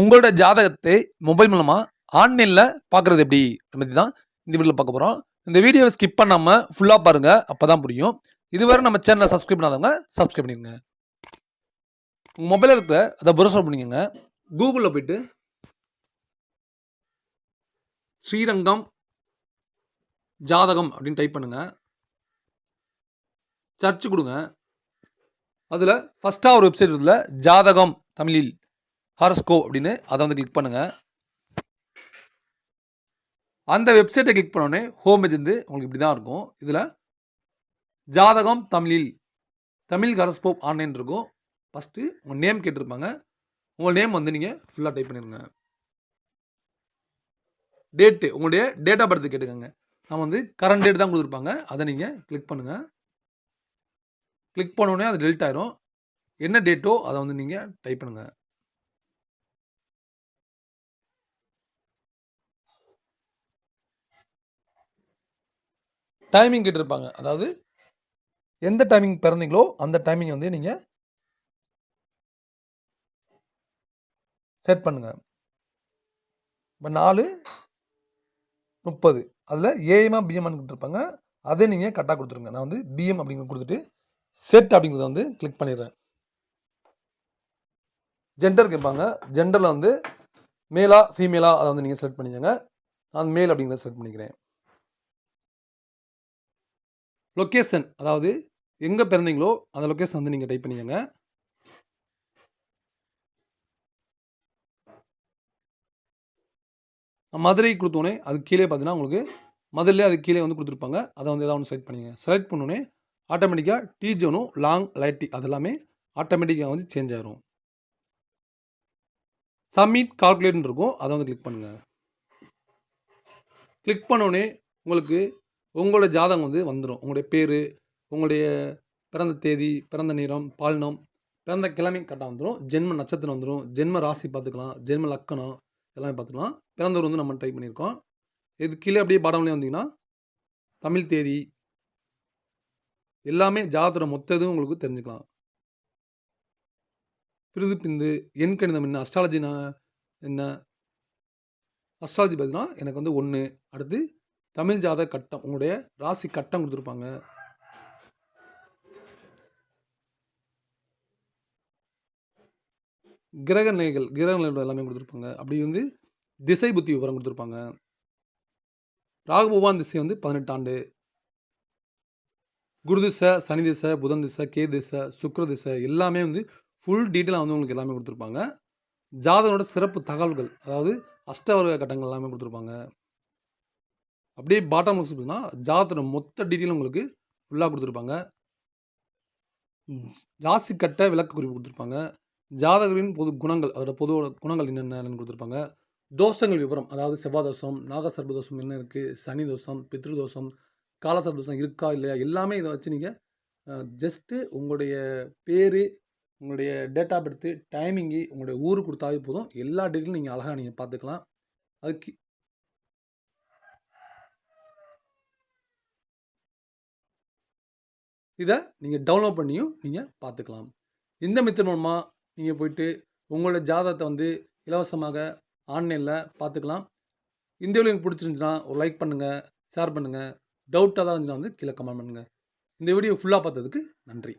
உங்களோட ஜாதகத்தை மொபைல் மூலமாக ஆன்லைனில் பார்க்குறது எப்படி? பத்தி தான் இந்த வீடியோவில் பார்க்க போகிறோம் இந்த வீடியோவை ஸ்கிப் பண்ணாமல் ஃபுல்லாக பாருங்கள் அப்போ தான் புரியும். இதுவரை நம்ம சேனலை சப்ஸ்கிரைப் பண்ணாதவங்க சப்ஸ்கிரைப் பண்ணிடுங்க உங்கள் மொபைலில் இருக்கிற அதை புரோசர் பண்ணிக்கோங்க. கூகுளில் போயிட்டு ஸ்ரீரங்கம் ஜாதகம் அப்படின்னு டைப் பண்ணுங்கள் சர்ச் கொடுங்க. அதில் ஃபஸ்ட்டாக ஒரு வெப்சைட் இருக்குல்ல ஜாதகம் தமிழில். ஹாரஸ்கோ அப்படின்னு அதை வந்து கிளிக் பண்ணுங்க. அந்த வெப்சைட்டை கிளிக் பண்ணோடனே ஹோம் வந்து உங்களுக்கு இப்படி தான் இருக்கும். இதில் ஜாதகம் தமிழில் தமிழ் ஹாரஸ்கோப் ஆன்லைன் இருக்கும். ஃபஸ்ட்டு உங்கள் நேம் கேட்டிருப்பாங்க. உங்கள் நேம் வந்து நீங்கள் ஃபுல்லாக டைப் பண்ணிடுங்க டேட்டு உங்களுடைய டேட் ஆஃப் பர்த் கேட்டுக்கோங்க. நான் வந்து கரண்ட் டேட் தான் கொடுத்துருப்பாங்க. அதை நீங்கள் கிளிக் பண்ணுங்கள் கிளிக் பண்ணோடனே அது டெலிட் ஆயிரும். என்ன டேட்டோ அதை வந்து நீங்கள் டைப் பண்ணுங்கள் டைமிங் கேட்டிருப்பாங்க. அதாவது எந்த டைமிங் பிறந்தீங்களோ அந்த டைமிங் வந்து நீங்கள் செட் பண்ணுங்க. இப்போ நாலு முப்பது. அதில் ஏஎம்மா பிஎம்னு கொடுத்துருப்பாங்க. அதை நீங்கள் கரெக்டாக கொடுத்துருங்க. நான் வந்து பிஎம் அப்படிங்கிறது கொடுத்துட்டு செட் அப்படிங்கிறத வந்து கிளிக் பண்ணிடுறேன். ஜெண்டர் கேட்பாங்க. ஜெண்டரில் வந்து மேலா ஃபீமேலா அதை வந்து நீங்கள் செலக்ட் பண்ணிக்கோங்க. நான் மேல் அப்படிங்கிறத செலக்ட் பண்ணிக்கிறேன். லொக்கேஷன் அதாவது எங்கே பிறந்தீங்களோ அந்த லொக்கேஷன் வந்து நீங்கள் டைப் பண்ணிக்கோங்க. மதுரை கொடுத்தோன்னே அது கீழே பார்த்தீங்கன்னா உங்களுக்கு மதுரையிலே அது கீழே வந்து கொடுத்துருப்பாங்க. அதை வந்து ஏதாவது ஒன்று செலக்ட் பண்ணிங்க செலக்ட் பண்ணோன்னே ஆட்டோமேட்டிக்காக டீ ஜோனும் லாங் லைட்டி அது எல்லாமே ஆட்டோமேட்டிக்காக வந்து சேஞ்ச் ஆகிரும் சப்மிட் கால்குலேட்னு இருக்கும். அதை வந்து கிளிக் பண்ணுங்கள் கிளிக் பண்ணோடனே உங்களுக்கு உங்களோட ஜாதகம் வந்து வந்துடும் உங்களுடைய பேர் உங்களுடைய பிறந்த தேதி பிறந்த நேரம் பால்னம் பிறந்த கிழமை கரெக்டாக வந்துடும் ஜென்ம நட்சத்திரம் வந்துடும் ஜென்ம ராசி பார்த்துக்கலாம். ஜென்ம லக்கணம் எல்லாமே பார்த்துக்கலாம். பிறந்தவர் வந்து நம்ம டைப் பண்ணியிருக்கோம். இது கீழே அப்படியே பாடம்லேயே வந்தீங்கன்னா தமிழ் தேதி எல்லாமே ஜாதகத்தோட மொத்த இதுவும் உங்களுக்கு தெரிஞ்சுக்கலாம். பிரிது பிந்து எண் கணிதம் என்ன அஸ்ட்ராலஜினா என்ன? அஸ்ட்ராலஜி பார்த்தீங்கன்னா எனக்கு வந்து ஒன்று அடுத்து தமிழ் ஜாதக கட்டம் உங்களுடைய ராசி கட்டம் கொடுத்துருப்பாங்க. கிரக நிலைகள் கிரக நிலைகள் எல்லாமே கொடுத்துருப்பாங்க. அப்படி வந்து திசை புத்தி விவரம் கொடுத்துருப்பாங்க. ராகு பகவான் திசை வந்து பதினெட்டு ஆண்டு. குரு திசை சனி திசை புதன் திசை கே திசை சுக்ர திசை எல்லாமே வந்து ஃபுல் டீட்டெயிலாக வந்து உங்களுக்கு எல்லாமே கொடுத்துருப்பாங்க. ஜாதகனோட சிறப்பு தகவல்கள் அதாவது அஷ்டவர்க கட்டங்கள் எல்லாமே கொடுத்துருப்பாங்க. அப்படியே பாட்டம் பார்த்தீங்கன்னா ஜாதகத்தோட மொத்த டீட்டெயிலும் உங்களுக்கு ஃபுல்லாக கொடுத்துருப்பாங்க. ராசி கட்ட விளக்க குறிப்பு கொடுத்துருப்பாங்க. ஜாதகரின் பொது குணங்கள் அதோட பொது குணங்கள் என்னென்னு கொடுத்துருப்பாங்க. தோஷங்கள் விவரம் அதாவது செவ்வாய் தோஷம் நாகசர்ப தோஷம் என்ன இருக்குது சனி தோஷம் பித்ரு தோஷம் காலசர்ப தோஷம் இருக்கா இல்லையா எல்லாமே இதை வச்சு நீங்கள் ஜஸ்ட்டு உங்களுடைய பேர் உங்களுடைய டேட் ஆஃப் பர்த்து டைமிங்கு உங்களுடைய ஊர் கொடுத்தாவே போதும். எல்லா டீட்டெயிலும் நீங்கள் அழகாக நீங்கள் பார்த்துக்கலாம். அதுக்கு இதை நீங்கள் டவுன்லோட் பண்ணியும் நீங்கள் பார்த்துக்கலாம் இந்த மெத்தட் மூலமாக நீங்கள் போயிட்டு உங்களோட ஜாதகத்தை வந்து இலவசமாக ஆன்லைனில் பார்த்துக்கலாம் இந்த வீடியோ உங்களுக்கு பிடிச்சிருந்துச்சுன்னா ஒரு லைக் பண்ணுங்கள் ஷேர் பண்ணுங்கள் டவுட்டாக தான் இருந்துச்சுன்னா வந்து கீழே கமெண்ட் பண்ணுங்கள் இந்த வீடியோ ஃபுல்லாக பார்த்ததுக்கு நன்றி.